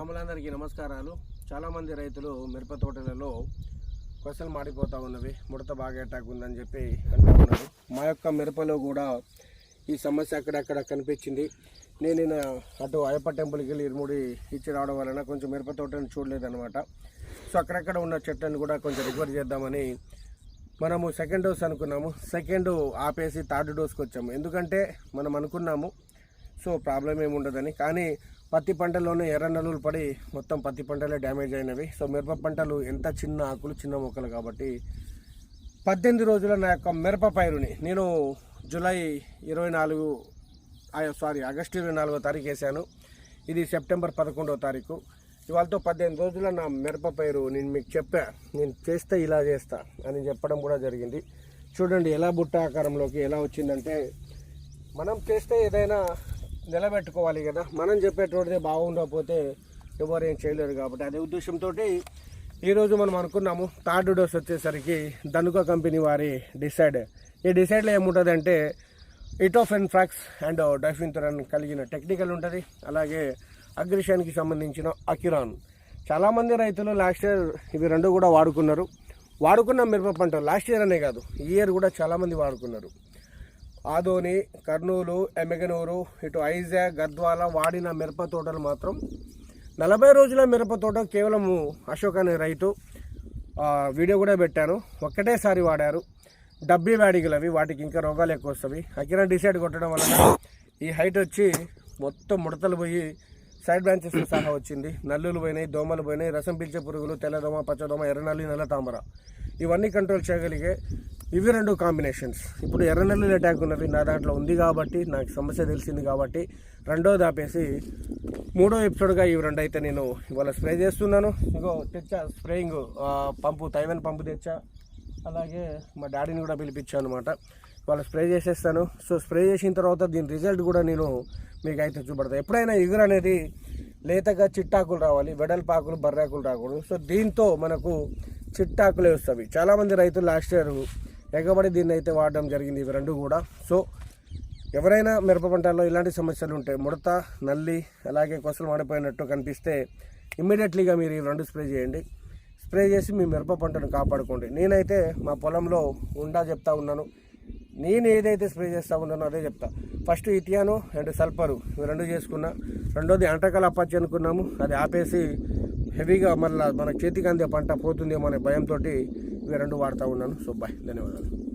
సాములందరికీ నమస్కారాలు. చాలామంది రైతులు మిరప తోటలలో కొసలు మాడిపోతూ ఉన్నవి ముడత బాగా అటాక్ ఉందని చెప్పి అంటూ ఉన్నారు. మా యొక్క మిరపలో కూడా ఈ సమస్య అక్కడక్కడ కనిపించింది. నేను అటు అయ్యప్ప టెంపుల్కి వెళ్ళి ఇరుముడి ఇచ్చి రావడం వలన కొంచెం మిరప తోటను చూడలేదన్నమాట. సో అక్కడక్కడ ఉన్న చెట్లను కూడా కొంచెం రికవర్ చేద్దామని మనము సెకండ్ డోస్ అనుకున్నాము. సెకండ్ ఆపేసి థర్డ్ డోస్కి వచ్చాము ఎందుకంటే మనం అనుకున్నాము సో ప్రాబ్లం ఏమి ఉండదని. కానీ పత్తి పంటలోనే ఎర్ర నలులు పడి మొత్తం పత్తి పంటలే డ్యామేజ్ అయినవి. సో మిరప పంటలు ఎంత చిన్న ఆకులు చిన్న మొక్కలు కాబట్టి పద్దెనిమిది రోజుల నా యొక్క మిరప పైరుని నేను జూలై ఇరవై నాలుగు సారీ ఆగస్టు ఇరవై నాలుగో తారీఖు వేసాను. ఇది సెప్టెంబర్ పదకొండవ తారీఖు. ఇవాళతో పద్దెనిమిది రోజుల నా మిరప పైరు నేను మీకు చెప్పా. నేను చేస్తే ఇలా చేస్తా అని చెప్పడం కూడా జరిగింది. చూడండి ఎలా బుట్ట ఆకారంలోకి ఎలా వచ్చిందంటే మనం చేస్తే ఏదైనా నిలబెట్టుకోవాలి కదా. మనం చెప్పేటువంటిది బాగుండకపోతే ఎవరు ఏం చేయలేరు కాబట్టి అదే ఉద్దేశంతో ఈరోజు మనం అనుకున్నాము థర్డ్ డోస్ వచ్చేసరికి ధనుక కంపెనీ వారి డిసైడ్. ఈ డిసైడ్లో ఏముంటుందంటే ఇటోఫెన్ ఫ్రాక్స్ అండ్ డైఫిన్థరన్ కలిగిన టెక్నికల్ ఉంటుంది. అలాగే అగ్రిషన్కి సంబంధించిన అక్యురాన్. చాలామంది రైతులు లాస్ట్ ఇయర్ ఇవి రెండు కూడా వాడుకున్నారు. వాడుకున్న మిరప పంట లాస్ట్ ఇయర్ అనే కాదు ఈ ఇయర్ కూడా చాలామంది వాడుకున్నారు. ఆదోని కర్నూలు ఎమ్మెగనూరు ఇటు ఐజాగ్ గద్వాల వాడిన మిరప తోటలు మాత్రం నలభై రోజుల మిరప తోట కేవలము అశోక్ అనే రైతు వీడియో కూడా పెట్టాను. ఒక్కటేసారి వాడారు. డబ్బీ వ్యాడిగలు అవి వాటికి ఇంకా రోగాలు ఎక్కువ వస్తాయి. అకిరా డిసైడ్ కొట్టడం వలన ఈ హైట్ వచ్చి మొత్తం ముడతలు పోయి సైడ్ బ్రాంచెస్ సహా వచ్చింది. నల్లులు పోయినాయి దోమలు పోయినాయి రసం పీల్చే పురుగులు తెల్లదోమ పచ్చదోమ ఎర్రనల్లి నల్ల తామర. ఇవన్నీ కంట్రోల్ చేయగలిగే ఇవి రెండు కాంబినేషన్స్ ఇప్పుడు ఎర్రనల్లి ట్యాంక్ ఉన్నది నా దాంట్లో ఉంది కాబట్టి నాకు సమస్య తెలిసింది కాబట్టి రెండో దాపేసి మూడో ఎపిసోడ్గా ఇవి రెండు అయితే నేను ఇవాళ స్ప్రే చేస్తున్నాను. ఇంకో తెచ్చా స్ప్రేయింగ్ పంపు తైవన్ పంపు తెచ్చా. అలాగే మా డాడీని కూడా పిలిపించాను అనమాట ఇవాళ స్ప్రే చేసేస్తాను. సో స్ప్రే చేసిన తర్వాత దీని రిజల్ట్ కూడా నేను మీకు అయితే చూపడతాను ఎప్పుడైనా ఇగురు అనేది లేతగా చిట్టాకులు రావాలి వెడల్పాకులు బర్రాకులు రాకూడదు. సో దీంతో మనకు చిట్టాకులే వస్తాయి. చాలామంది రైతులు లాస్ట్ ఇయర్ ఎగబడి దీన్ని అయితే వాడడం జరిగింది ఇవి రెండు కూడా. సో ఎవరైనా మిరప పంటల్లో ఇలాంటి సమస్యలు ఉంటాయి ముడత నల్లి అలాగే కొసలు మాడిపోయినట్టు కనిపిస్తే ఇమ్మీడియట్లీగా మీరు ఈ రెండు స్ప్రే చేయండి. స్ప్రే చేసి మీ మిరప పంటను కాపాడుకోండి. నేనైతే మా పొలంలో ఉండా చెప్తా ఉన్నాను. నేను ఏదైతే స్ప్రే చేస్తూ ఉన్నానో అదే చెప్తా. ఫస్ట్ ఇటియాను అండ్ సల్ఫరు ఇవి రెండు చేసుకున్నా. రెండోది అంటకాల అప్పచ్చి అనుకున్నాము. అది ఆపేసి హెవీగా మళ్ళీ మన చేతికి అందే పంట పోతుందేమో అనే భయంతో ఇవి రెండు వాడుతూ ఉన్నాను. సో బాయ్ ధన్యవాదాలు.